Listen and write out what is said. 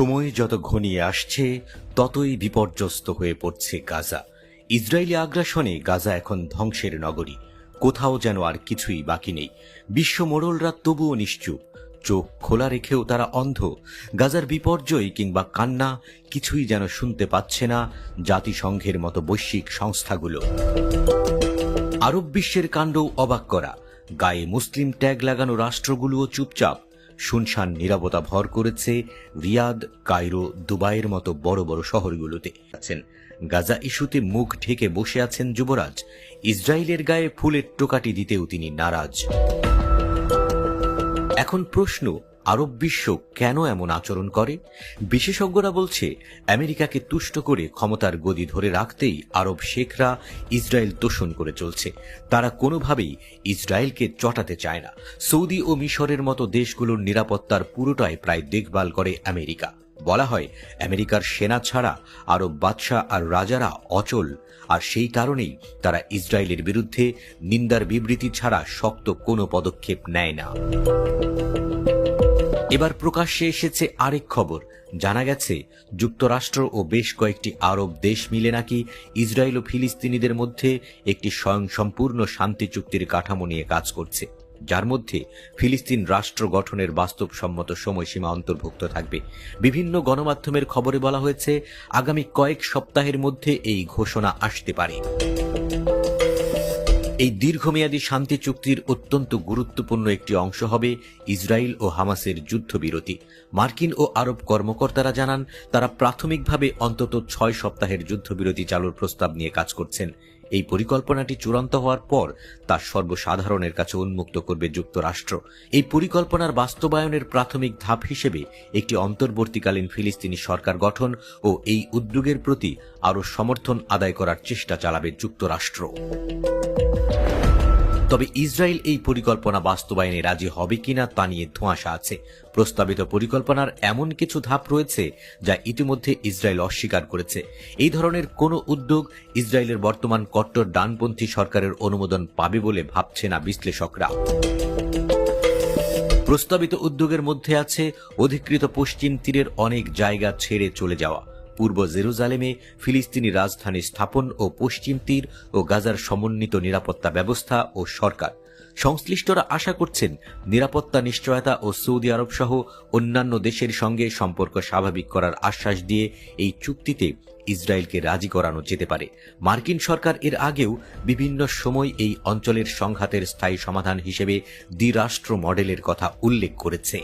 সময় যত ঘনিয়ে আসছে, ততই বিপর্যস্ত হয়ে পড়ছে গাজা। ইসরায়েলি আগ্রাসনে গাজা এখন ধ্বংসের নগরী। কোথাও যেন আর কিছুই বাকি নেই। বিশ্ব মোড়লরা তবুও নিশ্চুপ। চোখ খোলা রেখেও তারা অন্ধ। গাজার বিপর্যয় কিংবা কান্না কিছুই যেন শুনতে পাচ্ছে না জাতিসংঘের মতো বৈশ্বিক সংস্থাগুলো। আরব বিশ্বের কাণ্ডও অবাক করা। গায়ে মুসলিম ট্যাগ লাগানো রাষ্ট্রগুলোও চুপচাপ। শুনশান নিরাপত্তা ভর করেছে রিয়াদ, কায়রো, দুবাইয়ের মতো বড় বড় শহরগুলোতে। আছেন। গাজা ইস্যুতে মুখ ঢেকে বসে আছেন যুবরাজ। ইসরায়েলের গায়ে ফুলের টোকাটি দিতেও তিনি নারাজ। এখন প্রশ্ন আরব বিশ্ব কেন এমন আচরণ করে? বিশেষজ্ঞরা বলছে, আমেরিকাকে তুষ্ট করে ক্ষমতার গদি ধরে রাখতেই আরব শেখরা ইসরায়েল তোষণ করে চলছে। তারা কোনোভাবেই ইসরায়েলকে চটাতে চায় না। সৌদি ও মিশরের মতো দেশগুলোর নিরাপত্তার পুরোটাই প্রায় দেখভাল করে আমেরিকা। বলা হয়, আমেরিকার সেনা ছাড়া আরব বাদশাহ আর রাজারা অচল, আর সেই কারণেই তারা ইসরায়েলের বিরুদ্ধে নিন্দার বিবৃতি ছাড়া শক্ত কোনো পদক্ষেপ নেয় না। এবার প্রকাশ্যে এসেছে আরেক খবর। জানা গেছে, যুক্তরাষ্ট্র ও বেশ কয়েকটি আরব দেশ মিলে নাকি ইসরায়েল ও ফিলিস্তিনিদের মধ্যে একটি স্বয়ংসম্পূর্ণ শান্তি চুক্তির কাঠামো নিয়ে কাজ করছে। যার মধ্যে ফিলিস্তিন রাষ্ট্র গঠনের বাস্তবসম্মত সময়সীমা অন্তর্ভুক্ত থাকবে। বিভিন্ন গণমাধ্যমের খবরে বলা হয়েছে, আগামী কয়েক সপ্তাহের মধ্যে এই ঘোষণা আসতে পারে। এই দীর্ঘমেয়াদী শান্তি চুক্তির অত্যন্ত গুরুত্বপূর্ণ একটি অংশ হবে ইসরায়েল ও হামাসের যুদ্ধবিরতি। মার্কিন ও আরব কর্মকর্তারা জানান, তারা প্রাথমিকভাবে অন্তত ছয় সপ্তাহের যুদ্ধবিরতি চালুর প্রস্তাব নিয়ে কাজ করছেন। এই পরিকল্পনাটি চূড়ান্ত হওয়ার পর তা সর্বসাধারণের কাছে উন্মুক্ত করবে যুক্তরাষ্ট্র। এই পরিকল্পনার বাস্তবায়নের প্রাথমিক ধাপ হিসেবে একটি অন্তর্বর্তীকালীন ফিলিস্তিনি সরকার গঠন ও এই উদ্যোগের প্রতি আরও সমর্থন আদায় করার চেষ্টা চালাবে যুক্তরাষ্ট্র। তবে ইসরায়েল এই পরিকল্পনা বাস্তবায়নে রাজি হবে কিনা তা নিয়ে ধোঁয়াশা আছে। প্রস্তাবিত পরিকল্পনার এমন কিছু ধাপ রয়েছে যা ইতিমধ্যে ইসরায়েল অস্বীকার করেছে। এই ধরনের কোনো উদ্যোগ ইসরায়েলের বর্তমান কট্টর ডানপন্থী সরকারের অনুমোদন পাবে বলে ভাবছে না বিশ্লেষকরা। প্রস্তাবিত উদ্যোগের মধ্যে আছে অধিকৃত পশ্চিম তীরের অনেক জায়গা ছেড়ে চলে যাওয়া। পূর্ব জেরুজালেমে ফিলিস্তিনি রাজধানী স্থাপন ও পশ্চিম তীর ও গাজার সমন্বিত নিরাপত্তা ব্যবস্থা ও সরকার। সংশ্লিষ্টরা আশা করছেন নিরাপত্তা নিশ্চয়তা ও সৌদি আরব সহ অন্যান্য দেশের সঙ্গে সম্পর্ক স্বাভাবিক করার আশ্বাস দিয়ে এই চুক্তিতে ইসরায়েলকে রাজি করানো যেতে পারে। মার্কিন সরকার এর আগেও বিভিন্ন সময় এই অঞ্চলের সংঘাতের স্থায়ী সমাধান হিসেবে দ্বিরাষ্ট্র মডেলের কথা উল্লেখ করেছে।